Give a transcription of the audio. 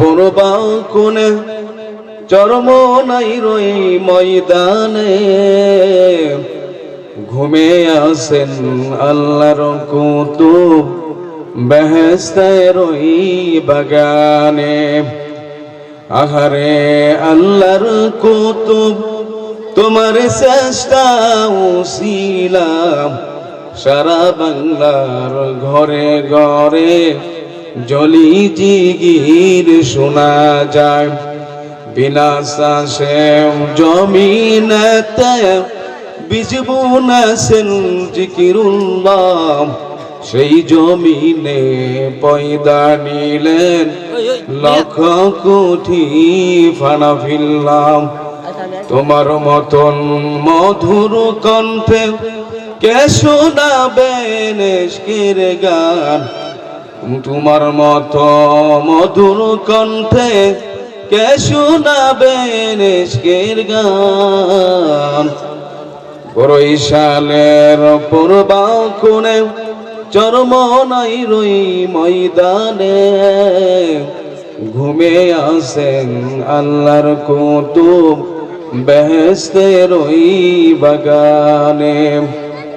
পূর্বা কোনে চরম নাই রই ময়দানে। ঘুমে আসেন আল্লাহর কুতুব বেহেস্তায় রই বাগানে। আহারে আল্লাহর কুতুব, তোমার চেষ্টা উসিলাম সারা বাংলার ঘরে ঘরে জলি জিগির শোনা যায়। বিনা শ্বাসে জমিনতে বিজবু নাসেন জিকিরুল্লাহ। সেই জমিনে পয়দা নিলেন লক্ষ কোটি ফানা ফিরলাম তোমার মতন মধুর কণ্ঠে কে শোনাবেন গান? তোমার মত মধুর কণ্ঠে কে শোনাবেন এশকের গান? বরৈশালের পূর্বা কোণে চরম নাই রই ময়দানে। ঘুমে আসেন আল্লাহর কুতুব বেহেস্তে রই বাগানে।